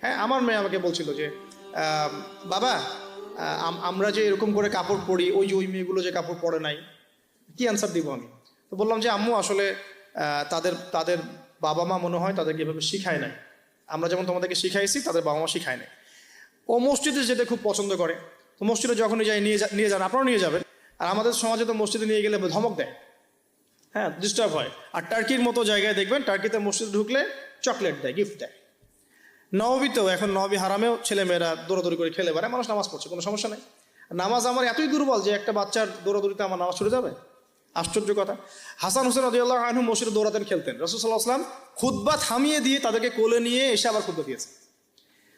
হ্যাঁ আমার মেয়ে আমাকে বলছিল যে বাবা আম- আমরা যে এরকম করে কাপড় পরি, ওই যে ওই মেয়েগুলো যে কাপড় পরে নাই, কি অ্যান্সার দিব আমি? তো বললাম যে, আম্মু, আসলে তাদের তাদের বাবা মা মনে হয় তাদেরকে এভাবে শিখায় নাই। আমরা যেমন তোমাদেরকে শিখাইছি, তাদের বাবা মা শিখায় নাই। ও মসজিদে যেতে খুব পছন্দ করে। তো মসজিদে যখনই যাই, নিয়ে যা- নিয়ে যান, আপনারাও নিয়ে যাবেন। আর আমাদের সমাজে তো মসজিদে নিয়ে গেলে ধমক দেয়। হ্যাঁ ডিস্টার্ব হয়। আর টার্কির মতো জায়গায় দেখবেন, টার্কিতে মসজিদে ঢুকলে চকলেট দেয় গিফট দেয়। নববীতেও এখন নবী হারামেও ছেলেমেয়েরা দৌড়াদৌড়ি করে খেলে বেড়ায়, মানুষ নামাজ পড়ছে, কোনো সমস্যা নেই। নামাজ আমার এতই দুর্বল যে একটা বাচ্চার দৌড়াদৌড়িতে আমার নামাজ ছুটে যাবে? আশ্চর্য কথা। হাসান হোসেন রদিয়াল্লাহ আনহু মসজিদে দৌড়াতেন, খেলতেন। রসুল্লাহ আসলাম খুদ্া থামিয়ে দিয়ে তাদেরকে কোলে নিয়ে এসে আবার খুদ্া দিয়েছে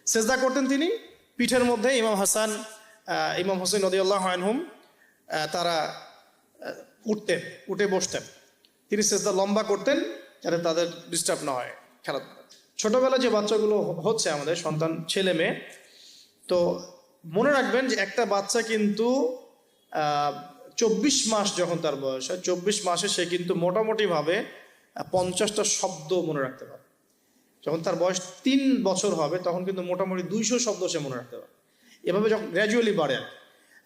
সেজদা করতেন তিনি। পিঠের মধ্যে ইমাম হাসান ইমাম হোসেন রদিয়াল্লাহ আনহুম তারা উঠতেন, উঠে বসতেন। তিনি সেজদা লম্বা করতেন যাতে তাদের ডিস্টার্ব না হয়, খেলাধুলা। ছোটবেলায় যে বাচ্চাগুলো হচ্ছে আমাদের সন্তান, ছেলে, মেয়ে, তো মনে রাখবেন যে একটা বাচ্চা কিন্তু চব্বিশ মাস যখন তার বয়স হয়, চব্বিশ মাসে সে কিন্তু মোটামুটিভাবে পঞ্চাশটা শব্দ মনে রাখতে পারে। যখন তার বয়স তিন বছর হবে, তখন কিন্তু মোটামুটি দুইশো শব্দ সে মনে রাখতে পারে। এভাবে যখন গ্র্যাজুয়ালি বাড়ে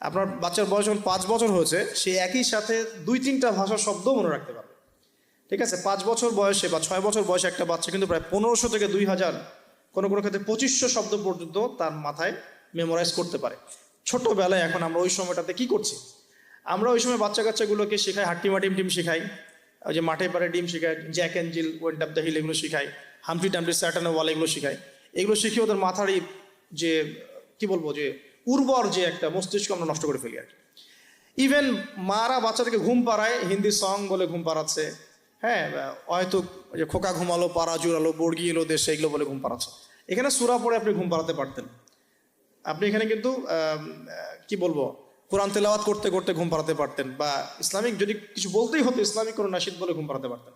আপনার বাচ্চার বয়স যখন পাঁচ বছর হয়েছে, সে একই সাথে দুই তিনটা ভাষার শব্দ মনে রাখতে পারবে। ঠিক আছে, পাঁচ বছর বয়সে বা ছয় বছর বয়সে একটা বাচ্চা কিন্তু প্রায় পনেরোশো থেকে দুই হাজার কোনো কোনো ক্ষেত্রে পঁচিশশো শব্দ পর্যন্ত তার মাথায় মেমোরাইজ করতে পারে। ছোটবেলায় এখন আমরা ওই সময়টাতে কি করছি? আমরা ওই সময় বাচ্চা কাচ্চাগুলোকে শেখাই হাট্টিমা টিম টিম শেখাই, ওই যে মাঠে পাড়ে ডিম শেখাই, Jack and Jill, went off the hill এগুলো শেখাই হামফি টামফি স্যাটানো ওয়াল এগুলো শেখাই। এগুলো শিখিয়ে ওদের মাথার যে, কি বলব যে, উর্বর যে একটা মস্তিষ্ক আমরা নষ্ট করে ফেলি আর ইভেন মারা বাচ্চাদেরকে ঘুম পাড়ায়, হিন্দি সং বলে ঘুম পাড়াচ্ছে হ্যাঁ হয়তো যে খোকা ঘুমালো, পাড়া জুড়ালো, বর্গি এলো, দেশে এগুলো বলে ঘুম পাড়াচ্ছে। এখানে সুরা পড়ে আপনি ঘুম পাড়াতে পারতেন। আপনি এখানে কিন্তু কি বলব, কোরআন তেলাওয়াত করতে করতে ঘুম পাড়াতে পারতেন, বা ইসলামিক যদি কিছু বলতেই হতো, ইসলামিক কোনো নাসিদ বলে ঘুম পাড়াতে পারতেন।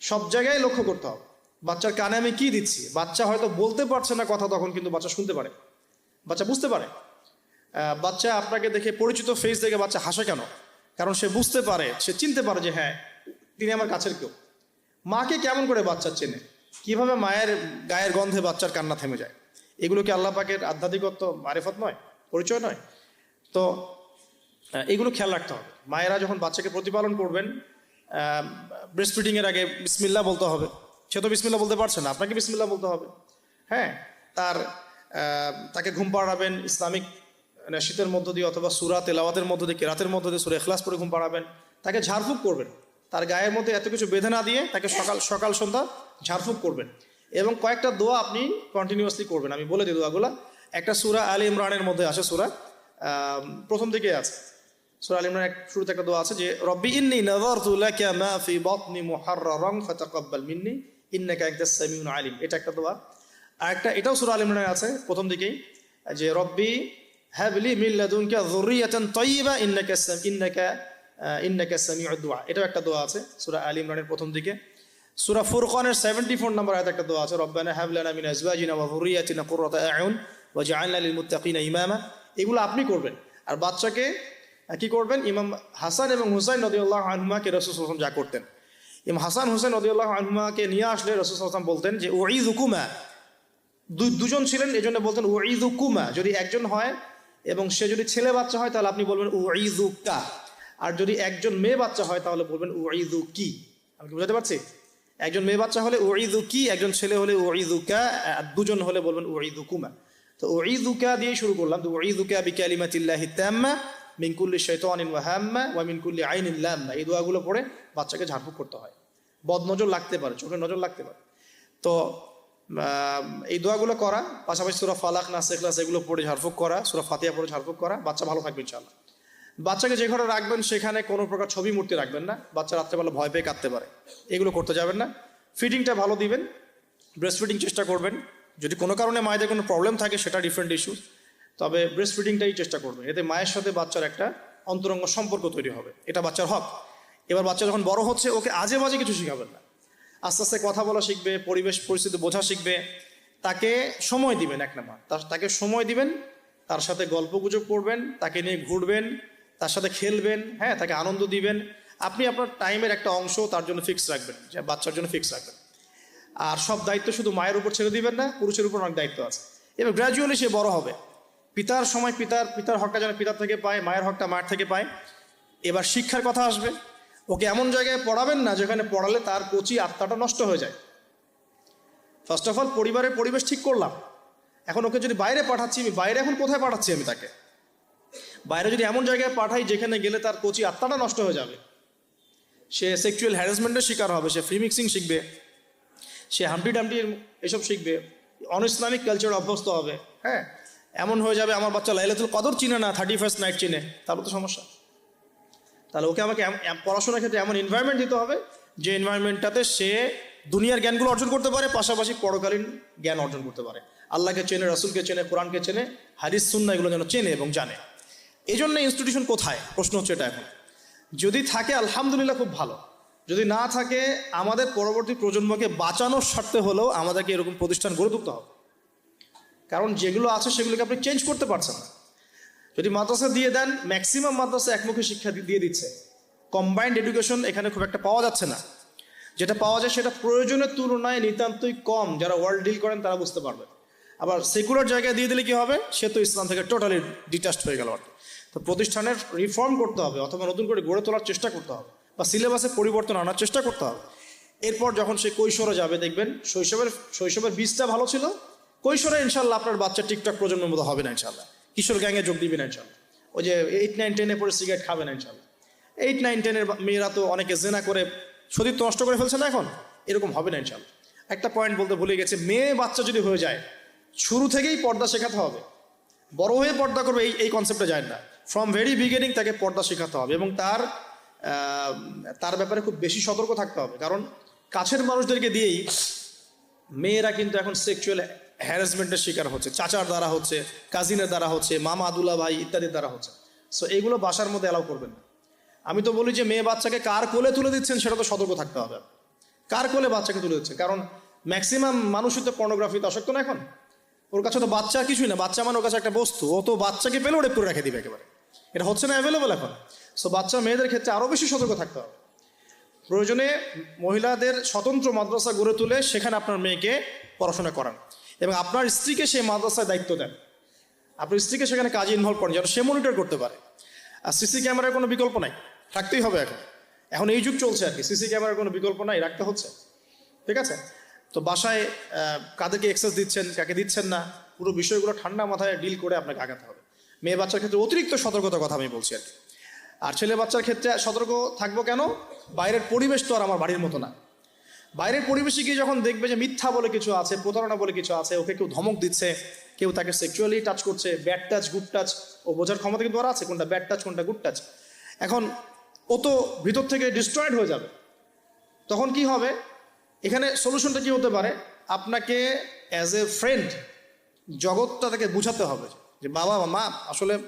সব জায়গায় লক্ষ্য করতে হবে, বাচ্চার কানে আমি কি দিচ্ছি? বাচ্চা হয়তো বলতে পারছে না কথা, তখন কিন্তু বাচ্চা শুনতে পারে। বাচ্চা বুঝতে পারে। বাচ্চা আপনাকে দেখে পরিচিত ফেস দেখে বাচ্চা হাসে কেন? কারণ সে বুঝতে পারে, সে চিনতে পারে যে হ্যাঁ তিনি আমার কাছের কেউ। মাকে কেমন করে বাচ্চা চেনে? কীভাবে মায়ের গায়ের গন্ধে বাচ্চার কান্না থেমে যায়? এগুলো কি আল্লাহ পাকের আধ্যাত্মিকত্ব মারেফত নয়? পরিচয় নয়? তো এগুলো খেয়াল রাখতে হবে। মায়েরা যখন বাচ্চাকে প্রতিপালন করবেন ব্রেস্ট ফিডিংয়ের আগে বিসমিল্লা বলতে হবে। সে তো বিসমিল্লা বলতে পারছে না। আপনাকে বিসমিল্লা বলতে হবে। হ্যাঁ তার তাকে ঘুম পাড়াবেন, ইসলামিক শীতের মধ্য দিয়ে অথবা সুরা তেলাওয়াতের মধ্য দিয়ে, কেরাতের মধ্য দিয়ে, সুরে এখলাস পরে ঘুম পাড়াবেন। তাকে ঝাড়ফুঁক করবেন। তার গায়ের মধ্যে এত কিছু বেঁধে না দিয়ে তাকে সকাল সকাল সন্ধ্যা ঝাড়ফুঁক করবেন। এবং কয়েকটা দোয়া আপনি কন্টিনিউয়াসলি করবেন। আমি বলে দিই দোয়াগুলা। একটা সুরা আলী ইমরানের মধ্যে আসে সুরা। প্রথম দিকে আছে। সুরা আলী ইমরান শুরুতে একটা দোয়া আছে যে, রব্বি ইন্নি নাযারতু লাকা মা ফি বাতনি মুহাররারান ফাতাকাব্বাল মিন্নি, ইন্নাকা আনতাস সামিউল আলিম। এটা একটা দোয়া। আর একটা, এটাও সুরা আলী ইমরানে আছে প্রথম দিকেই। যে, রব্বি হাবলি মিন লাদুনকা যুররিয়াতান তাইয়্যিবা ইন্নাকা ইন্নাকা ইন্নাকা সামিউদ দুআ। এটাও একটা দোয়া আছে, সূরা আলী ইমরানের প্রথম দিকে। সূরা ফুরকানের 74 নম্বর আয়াতে একটা দোয়া আছে, রব্বানা হাব লানা মিন আজওয়াজিনা ওয়া যুররিয়াতিনা কুররাতা আ'য়ুন ওয়াজআলনা লিল মুত্তাকিনা ইমামা। এগুলো আপনি করবেন। আর বাচ্চাকে কি করবেন? ইমাম হাসান এবং হুসাইন রাদিয়াল্লাহু আনহুমাকে রাসূল সাল্লাল্লাহু যা করতেন। ইমাম হাসান, হুসাইন রাদিয়াল্লাহু আনহুমাকে নিয়ে আসলে রাসূল সাল্লাল্লাহু বলতেন যে, উঈযুকুমা। দু- দুজন ছিলেন এই জন্য বলতেন উঈদুকুমা যদি একজন হয় এবং সে যদি ছেলে বাচ্চা হয়, তাহলে আপনি বলবেন উঈদুকা আর যদি একজন মেয়ে বাচ্চা হয়, তাহলে বলবেন উঈদু কি? আমি কি বুঝাতে পারছি? একজন মেয়ে বাচ্চা হলে উঈদু কি? একজন ছেলে হলে উঈদুকা আর দুজন হলে বলবেন উঈদুকুমা তো উঈদুকা দিয়ে শুরু করলাম। তো উঈদুকা বিকালিমাতিল্লাহি তাম্মা মিন কুল্লি শাইতানিন ওয়া হাম্মা ওয়া মিন কুল্লি আইনিন লাম্মা। এই দোয়াগুলো পড়ে বাচ্চাকে ঝাড়ফুঁক করতে হয়। বদ নজর লাগতে পারে, চোখের নজর লাগতে পারে। তো এই দোয়াগুলো করা, পাশাপাশি সুরা ফালাক না সেখলাস এগুলো পড়ে ঝাড়ফুঁক করা, সুরা ফাতিয়া পড়ে ঝাড়ফুঁক করা, বাচ্চা ভালো থাকবে ইনশাল্লাহ বাচ্চাকে যে ঘরে রাখবেন, সেখানে কোনো প্রকার ছবি মূর্তি রাখবেন না। বাচ্চা রাত্রেবেলা ভয় পেয়ে কাঁদতে পারে। এগুলো করতে যাবেন না। ফিডিংটা ভালো দিবেন। ব্রেস্ট ফিডিং চেষ্টা করবেন। যদি কোনো কারণে মায়েদের কোনো প্রবলেম থাকে, সেটা ডিফারেন্ট ইস্যু তবে ব্রেস্ট ফিডিংটাই চেষ্টা করবেন। এতে মায়ের সাথে বাচ্চার একটা অন্তরঙ্গ সম্পর্ক তৈরি হবে। এটা বাচ্চার হক। এবার বাচ্চা যখন বড় হচ্ছে, ওকে আজে বাজে কিছু শেখাবেন না। আস্তে আস্তে কথা বলা শিখবে, পরিবেশ, পরিস্থিতি বোঝা শিখবে। তাকে সময় দিবেন এক নাম্বার। তাকে সময় দিবেন। তার সাথে গল্প গুজব করবেন। তাকে নিয়ে ঘুরবেন। তার সাথে খেলবেন হ্যাঁ তাকে আনন্দ দিবেন। আপনি আপনার টাইমের একটা অংশ তার জন্য ফিক্স রাখবেন, যে বাচ্চার জন্য ফিক্স রাখবেন। আর সব দায়িত্ব শুধু মায়ের উপর ছেড়ে দিবেন না, পুরুষের উপর অনেক দায়িত্ব আছে। এবং গ্র্যাজুয়ালি সে বড় হবে। পিতার সময় পিতার পিতার হকটা যেন পিতার থেকে পায়, মায়ের হকটা মায়ের থেকে পায়। এবার শিক্ষার কথা আসবে। ওকে এমন জায়গায় পড়াবেন না যেখানে পড়ালে তার কচি আত্মাটা নষ্ট হয়ে যায়। ফার্স্ট অফ অল পরিবারের পরিবেশ ঠিক করলাম। এখন ওকে যদি বাইরে পাঠাচ্ছি, আমি বাইরে এখন কোথায় পাঠাচ্ছি আমি তাকে? বাইরে যদি এমন জায়গায় পাঠাই যেখানে গেলে তার কচি আত্মাটা নষ্ট হয়ে যাবে। সে সেক্সুয়াল হ্যারাসমেন্টের শিকার হবে, সে ফ্রি মিক্সিং শিখবে, সে হামটি ডামটি এসব শিখবে অন ইসলামিক কালচার অভ্যস্ত হবে। হ্যাঁ এমন হয়ে যাবে, আমার বাচ্চা লাইলাতুল কদর চিনে না থার্টি ফার্স্ট নাইট চিনে তারপর তো সমস্যা। তাহলে ওকে আমাকে পড়াশোনার ক্ষেত্রে এমন এনভায়রনমেন্ট দিতে হবে, যে এনভায়রনমেন্টটাতে সে দুনিয়ার জ্ঞানগুলো অর্জন করতে পারে, পাশাপাশি পরকালীন জ্ঞান অর্জন করতে পারে। আল্লাহকে চেনে, রসুলকে চেনে, কোরআনকে চেনে, হাদিস সুন্না এগুলো যেন চেনে এবং জানে। এই জন্য ইনস্টিটিউশন কোথায়? প্রশ্ন হচ্ছে এটা এখন। যদি থাকে, আলহামদুলিল্লাহ খুব ভালো। যদি না থাকে, আমাদের পরবর্তী প্রজন্মকে বাঁচানোর স্বার্থে হলেও আমাদেরকে এরকম প্রতিষ্ঠান গড়ে তুলতে হবে। কারণ যেগুলো আছে, সেগুলোকে আপনি চেঞ্জ করতে পারছেন না। যদি মাদ্রাসা দিয়ে দেন ম্যাক্সিমাম মাদ্রাসা একমুখী শিক্ষা দিয়ে দিচ্ছে। কম্বাইন্ড এডুকেশন এখানে খুব একটা পাওয়া যাচ্ছে না। যেটা পাওয়া যায়, সেটা প্রয়োজনের তুলনায় নিতান্তই কম। যারা ওয়ার্ল্ড ডিল করেন, তারা বুঝতে পারবে। আবার সেকুলার জায়গায় দিয়ে দিলে কি হবে? সে তো ইসলাম থেকে টোটালি ডিটাচড হয়ে গেল আর। তো প্রতিষ্ঠানের রিফর্ম করতে হবে অথবা নতুন করে গড়ে তোলার চেষ্টা করতে হবে বা সিলেবাসে পরিবর্তন আনার চেষ্টা করতে হবে। এরপর যখন সে কৈশোরে যাবে, দেখবেন শৈশবের শৈশবের বীজটা ভালো ছিল। কৈশোরে ইনশাল্লাহ আপনার বাচ্চা টিকটক প্রজন্মের মতো হবে না ইনশাল্লাহ। কিশোর গ্যাংয়ে যোগ দিবে না ইনশাল্লাহ। ওই যে এইট নাইন টেনে পরে সিগারেট খাবে না ইনশাল্লাহ। এইট নাইন টেনের মেয়েরা তো অনেকে জেনা করে সতীর্থ নষ্ট করে ফেলছে না এখন? এরকম হবে না ইনশাল্লাহ। একটা পয়েন্ট বলতে ভুলে গেছে, মেয়ে বাচ্চা যদি হয়ে যায়, শুরু থেকেই পর্দা শেখাতে হবে। বড় হয়ে পর্দা করবে, এই এই কনসেপ্টে যায় না। ফ্রম ভেরি বিগিনিং তাকে পর্দা শেখাতে হবে এবং তার তার ব্যাপারে খুব বেশি সতর্ক থাকতে হবে। কারণ কাছের মানুষদেরকে দিয়েই মেয়েরা কিন্তু এখন সেক্সুয়াল হ্যারাসমেন্টের শিকার হচ্ছে, চাচার দ্বারা হচ্ছে কাজিনের দ্বারা হচ্ছে, মামা আদুল্লা ভাই ইত্যাদির দ্বারা হচ্ছে। সো এইগুলো বাসার মধ্যে অ্যালাউ করবেন না। আমি তো বলি যে মেয়ে বাচ্চাকে কার কোলে তুলে দিচ্ছেন সেটা তো সতর্ক থাকতে হবে। কার কোলে বাচ্চাকে তুলে দিচ্ছে কারণ ম্যাক্সিমাম মানুষই তো পর্নোগ্রাফিতে আসক্ত না এখন। ওর কাছে তো বাচ্চা কিছুই না। বাচ্চা মানে ওর কাছে একটা বস্তু। ও তো বাচ্চাকে পেলে ওটা করে রেখে দিবে একেবারে। এটা হচ্ছে না অ্যাভেলেবল এখন। সো বাচ্চা মেয়েদের ক্ষেত্রে আরও বেশি সতর্ক থাকতে হবে। প্রয়োজনে মহিলাদের স্বতন্ত্র মাদ্রাসা গড়ে তুলে সেখানে আপনার মেয়েকে পড়াশোনা করান এবং আপনার স্ত্রীকে সেই মাদ্রাসায় দায়িত্ব দেন। আপনার স্ত্রীকে সেখানে কাজে ইনভলভ করেন যেন সে মনিটর করতে পারে। আর সিসি ক্যামেরার কোনো বিকল্প নাই। থাকতেই হবে এখন। এখন এই যুগ চলছে আর কি। সিসি ক্যামেরার কোনো বিকল্প নাই, রাখতে হচ্ছে। ঠিক আছে? তো বাসায় কাদেরকে এক্সেস দিচ্ছেন, কাকে দিচ্ছেন না, পুরো বিষয়গুলো ঠান্ডা মাথায় ডিল করে আপনাকে আগাতে হবে। মেয়ে বাচ্চার ক্ষেত্রে অতিরিক্ত সতর্কতার কথা আমি বলছি আর ছেলে বাচ্চার ক্ষেত্রে সতর্ক থাকব কেন? বাইরের পরিবেশ তো আর আমার বাড়ির মতো না। বাইরের পরিবেশে গিয়ে যখন দেখবে যে মিথ্যা বলে কিছু আছে, প্রতারণা বলে কিছু আছে, ওকে কেউ ধমক দিচ্ছে, কেউ তাকে সেক্সুয়ালি টাচ করছে ব্যাড টাচ গুড টাচ ও বোঝার ক্ষমতা কিন্তু আছে, কোনটা ব্যাড টাচ কোনটা গুড টাচ এখন ও তো ভিতর থেকে ডিস্ট্রয়েড হয়ে যাবে। তখন কি হবে? এখানে সলিউশনটা কি হতে পারে? আপনাকে অ্যাজ এ ফ্রেন্ড জগৎটা তাকে বুঝাতে হবে। যে বাবা মা আসলে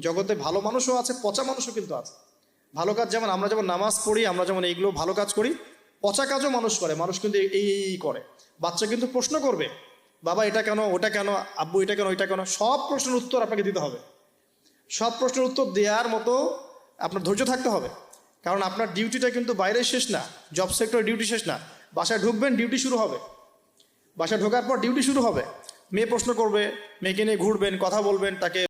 জগতে ভালো মানুষও আছে, পচা মানুষও কিন্তু আছে। ভালো কাজ যেমন আমরা যেমন নামাজ পড়ি, আমরা যেমন এইগুলো ভালো কাজ করি, পচা কাজও মানুষ করে, মানুষ কিন্তু এই এই করে। বাচ্চা কিন্তু প্রশ্ন করবে, বাবা, এটা কেন, ওটা কেন, আব্বু, এটা কেন, ওইটা কেন? সব প্রশ্নের উত্তর আপনাকে দিতে হবে। সব প্রশ্নের উত্তর দেওয়ার মতো আপনার ধৈর্য থাকতে হবে। কারণ আপনার ডিউটিটা কিন্তু বাইরে শেষ না, জব সেক্টর ডিউটি শেষ না। বাসায় ঢুকবেন, ডিউটি শুরু হবে। বাসায় ঢোকার পর ডিউটি শুরু হবে। মেয়ে প্রশ্ন করবে মেয়েকে নিয়ে ঘুরবেন কথা বলবেন তাকে